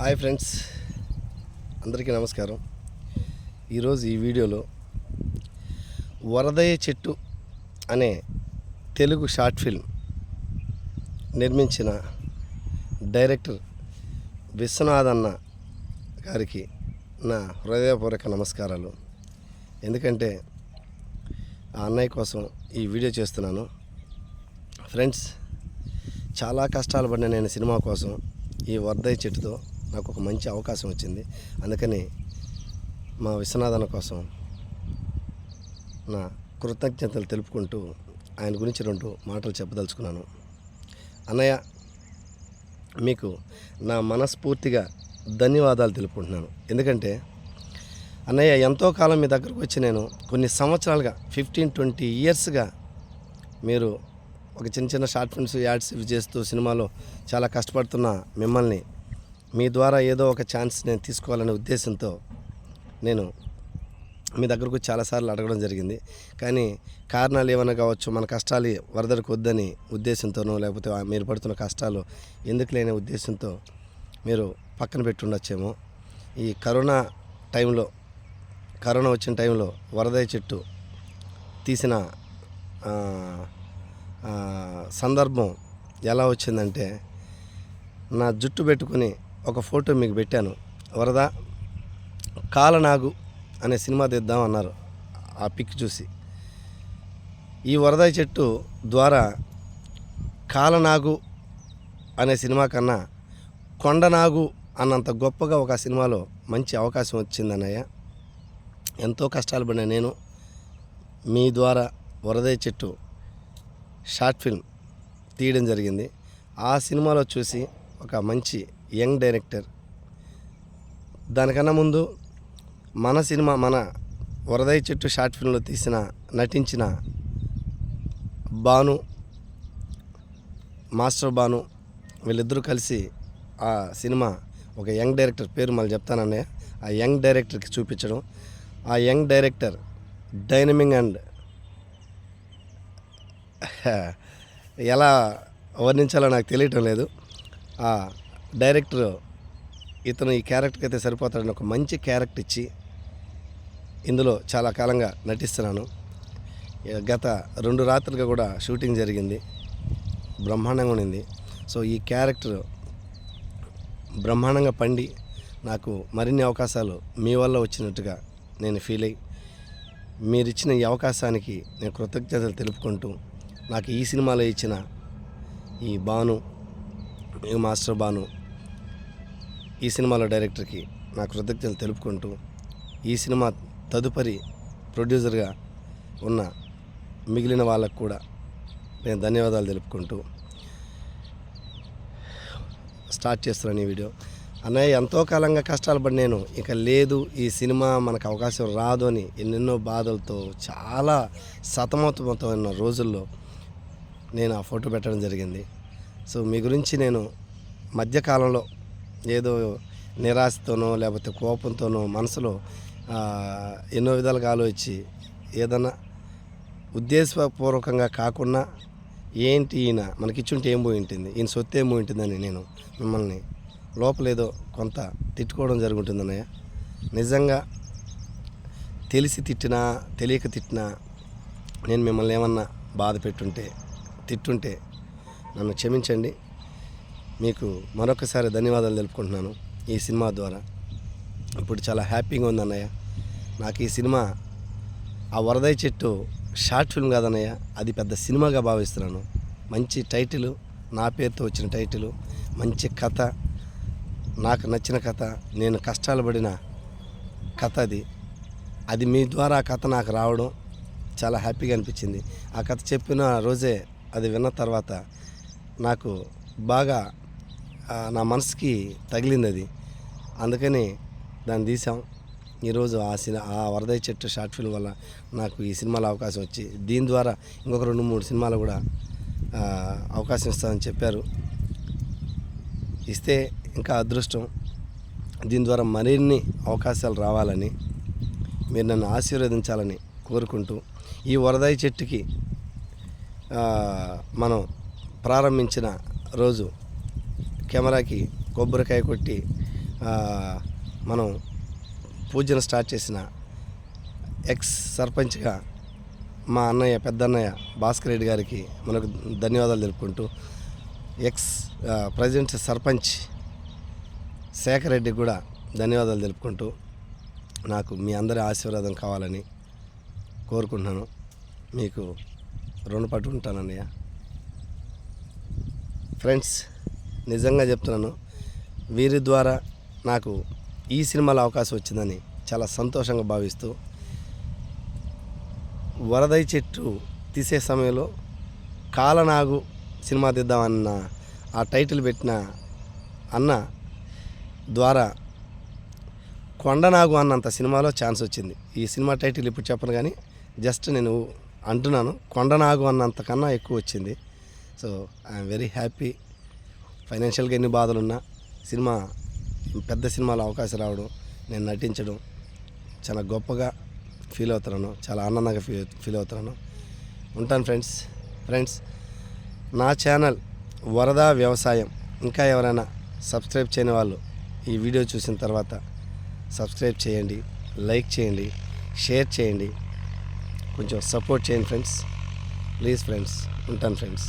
Hi friends. అందరికీ నమస్కారం. ఈరోజు ఈ వీడియోలో వరదయ్య చెట్టు అనే తెలుగు షార్ట్ ఫిల్మ్ నిర్మించిన డైరెక్టర్ విశ్వనాథ్ అన్న గారికి నా హృదయపూర్వక నమస్కారాలు. ఎందుకంటే ఆ అన్నయ్య కోసం ఈ వీడియో చేస్తున్నాను. ఫ్రెండ్స్ చాలా కష్టాలు పడిన నేను సినిమా కోసం ఈ వరదయ్య చెట్టుతో నాకు ఒక మంచి అవకాశం వచ్చింది. అందుకని మా విశ్వనాథన కోసం నా కృతజ్ఞతలు తెలుపుకుంటూ ఆయన గురించి రెండు మాటలు చెప్పదలుచుకున్నాను. అన్నయ్య మీకు నా మనస్ఫూర్తిగా ధన్యవాదాలు తెలుపుకుంటున్నాను. ఎందుకంటే అన్నయ్య ఎంతో కాలం మీ దగ్గరకు వచ్చి నేను కొన్ని సంవత్సరాలుగా ఫిఫ్టీన్ ట్వంటీ ఇయర్స్గా మీరు ఒక చిన్న చిన్న షార్ట్ ఫిల్మ్స్ యాడ్స్ చేస్తూ సినిమాలో చాలా కష్టపడుతున్న మిమ్మల్ని మీ ద్వారా ఏదో ఒక ఛాన్స్ నేను తీసుకోవాలనే ఉద్దేశంతో నేను మీ దగ్గరకు చాలాసార్లు అడగడం జరిగింది. కానీ కారణాలు ఏమైనా కావచ్చు మన కష్టాలు వరదలకు వద్దని ఉద్దేశంతోనో లేకపోతే మీరు పడుతున్న కష్టాలు ఎందుకు లేని ఉద్దేశంతో మీరు పక్కన పెట్టి ఉండొచ్చేమో ఈ కరోనా టైంలో కరోనా వచ్చిన టైంలో వరదయ చెట్టు తీసిన సందర్భం ఎలా వచ్చిందంటే నా జుట్టు పెట్టుకుని ఒక ఫోటో మీకు పెట్టాను. వరద కాలనాగు అనే సినిమా తీద్దాం అన్నారు. ఆ పిక్ చూసి. ఈ వరద చెట్టు ద్వారా కాలనాగు అనే సినిమా కన్నా కొండనాగు అన్నంత గొప్పగా ఒక సినిమాలో మంచి అవకాశం వచ్చిందన్నయ్య. ఎంతో కష్టాలు పడిన నేను మీ ద్వారా వరదయ్య చెట్టు షార్ట్ ఫిల్మ్ తీయడం జరిగింది. ఆ సినిమాలో చూసి ఒక మంచి యంగ్ డైరెక్టర్. దానికన్నా ముందు మన సినిమా మన వరదయ్య చెట్టు షార్ట్ ఫిల్మ్లో తీసిన నటించిన బాను మాస్టర్ బాను వీళ్ళిద్దరూ కలిసి ఆ సినిమా ఒక యంగ్ డైరెక్టర్ పేరు మళ్ళీ చెప్తానన్నయ్య. ఆ యంగ్ డైరెక్టర్కి చూపించడం. ఆ యంగ్ డైరెక్టర్ డైనమింగ్ అండ్ ఎలా వర్ణించాలో నాకు తెలియటం లేదు. డైరెక్టర్ ఇతను ఈ క్యారెక్టర్కి అయితే సరిపోతాడని ఒక మంచి క్యారెక్టర్ ఇచ్చి ఇందులో చాలా కాలంగా నటిస్తున్నాను. గత రెండు రాత్రులుగా కూడా షూటింగ్ జరిగింది. బ్రహ్మాండంగా ఉండింది. సో ఈ క్యారెక్టర్ బ్రహ్మాండంగా పండి నాకు మరిన్ని అవకాశాలు మీ వల్ల వచ్చినట్టుగా నేను ఫీల్ అయ్యి మీరు ఇచ్చిన ఈ అవకాశానికి నేను కృతజ్ఞతలు తెలుపుకుంటూ నాకు ఈ సినిమాలో ఇచ్చిన ఈ బాను మాస్టర్ బాను ఈ సినిమాలో డైరెక్టర్కి నా కృతజ్ఞతలు తెలుపుకుంటూ ఈ సినిమా తదుపరి ప్రొడ్యూసర్గా ఉన్న మిగిలిన వాళ్ళకు కూడా నేను ధన్యవాదాలు తెలుపుకుంటూ స్టార్ట్ చేస్తున్నాను ఈ వీడియో. అన్నయ్య ఎంతో కాలంగా కష్టాలు పడి నేను ఇక లేదు ఈ సినిమా మనకు అవకాశం రాదు అని ఎన్నెన్నో బాధలతో చాలా సతమతమతమైన రోజుల్లో నేను ఆ ఫోటో పెట్టడం జరిగింది. సో మీ గురించి నేను మధ్యకాలంలో ఏదో నిరాశతోనో లేకపోతే కోపంతోనో మనసులో ఎన్నో విధాలుగా ఆలోచించి ఏదన్నా ఉద్దేశపూర్వకంగా కాకుండా ఏంటి ఈయన? మనకిచ్చుంటే ఏం పోయి ఉంటుంది ఈయన సొత్తు ఏం పోయి ఉంటుందని నేను మిమ్మల్ని లోపలేదో కొంత తిట్టుకోవడం జరుగుతుందన్నయ్య నిజంగా తెలిసి తిట్టినా తెలియక తిట్టినా నేను మిమ్మల్ని ఏమన్నా బాధ పెట్టుంటే తిట్టుంటే నన్ను క్షమించండి. మీకు మరొకసారి ధన్యవాదాలు తెలుపుకుంటున్నాను ఈ సినిమా ద్వారా. ఇప్పుడు చాలా హ్యాపీగా ఉంది అన్నయ్య. నాకు ఈ సినిమా ఆ వరదై చెట్టు షార్ట్ ఫిల్మ్ కాదన్నయ్య అది పెద్ద సినిమాగా భావిస్తున్నాను. మంచి టైటిల్ నా పేరుతో వచ్చిన టైటిల్ మంచి కథ నాకు నచ్చిన కథ నేను కష్టాలు పడిన కథ అది. అది మీ ద్వారా ఆ కథ నాకు రావడం చాలా హ్యాపీగా అనిపించింది. ఆ కథ చెప్పిన రోజే అది విన్న తర్వాత నాకు బాగా నా మనసుకి తగిలింది అది అందుకని దాన్ని తీసాం ఈరోజు ఆ సినిమా ఆ వరదయ్య చెట్టు షార్ట్ ఫిల్మ్ వల్ల నాకు ఈ సినిమాలో అవకాశం వచ్చి దీని ద్వారా ఇంకొక రెండు మూడు సినిమాలు కూడా అవకాశం ఇస్తామని చెప్పారు. ఇస్తే ఇంకా అదృష్టం. దీని ద్వారా మరిన్ని అవకాశాలు రావాలని మీరు నన్ను ఆశీర్వదించాలని కోరుకుంటూ ఈ వరదాయి చెట్టుకి మనం ప్రారంభించిన రోజు కెమెరాకి కొబ్బరికాయ కొట్టి మనం పూజను స్టార్ట్ చేసిన ఎక్స్ సర్పంచ్గా మా అన్నయ్య పెద్దన్నయ్య భాస్కర్ రెడ్డి గారికి మనకు ధన్యవాదాలు తెలుపుకుంటూ ex president present sarpanch Shekhar రెడ్డికి కూడా ధన్యవాదాలు తెలుపుకుంటూ నాకు మీ అందరి ఆశీర్వాదం కావాలని కోరుకుంటున్నాను. మీకు రుణపడి ఉంటానన్నయ్య. ఫ్రెండ్స్ నిజంగా చెప్తున్నాను. వీరి ద్వారా నాకు ఈ సినిమాలో అవకాశం వచ్చిందని చాలా సంతోషంగా భావిస్తూ వరదై చెట్టు తీసే సమయంలో కాలనాగు సినిమా తీద్దామన్న ఆ టైటిల్ పెట్టిన అన్న ద్వారా కొండనాగు అన్నంత సినిమాలో ఛాన్స్ వచ్చింది. ఈ సినిమా టైటిల్ ఇప్పుడు చెప్పను కానీ జస్ట్ నేను అంటున్నాను కొండనాగు అన్నంత కన్నా ఎక్కువ వచ్చింది. సో ఐఎమ్ వెరీ హ్యాపీ ఫైనాన్షియల్గా ఎన్ని బాధలున్నా సినిమా పెద్ద సినిమాలో అవకాశం రావడం నేను నటించడం చాలా గొప్పగా ఫీల్ అవుతున్నాను. చాలా ఆనందంగా ఫీల్ ఫీల్ అవుతున్నాను. ఉంటాను ఫ్రెండ్స్ ఫ్రెండ్స్ నా ఛానల్ వరద వ్యవసాయం. ఇంకా ఎవరైనా సబ్స్క్రైబ్ చేయని వాళ్ళు ఈ వీడియో చూసిన తర్వాత సబ్స్క్రైబ్ చేయండి లైక్ చేయండి షేర్ చేయండి. కొంచెం సపోర్ట్ చేయండి ఫ్రెండ్స్ ప్లీజ్ ఫ్రెండ్స్ ఉంటాను ఫ్రెండ్స్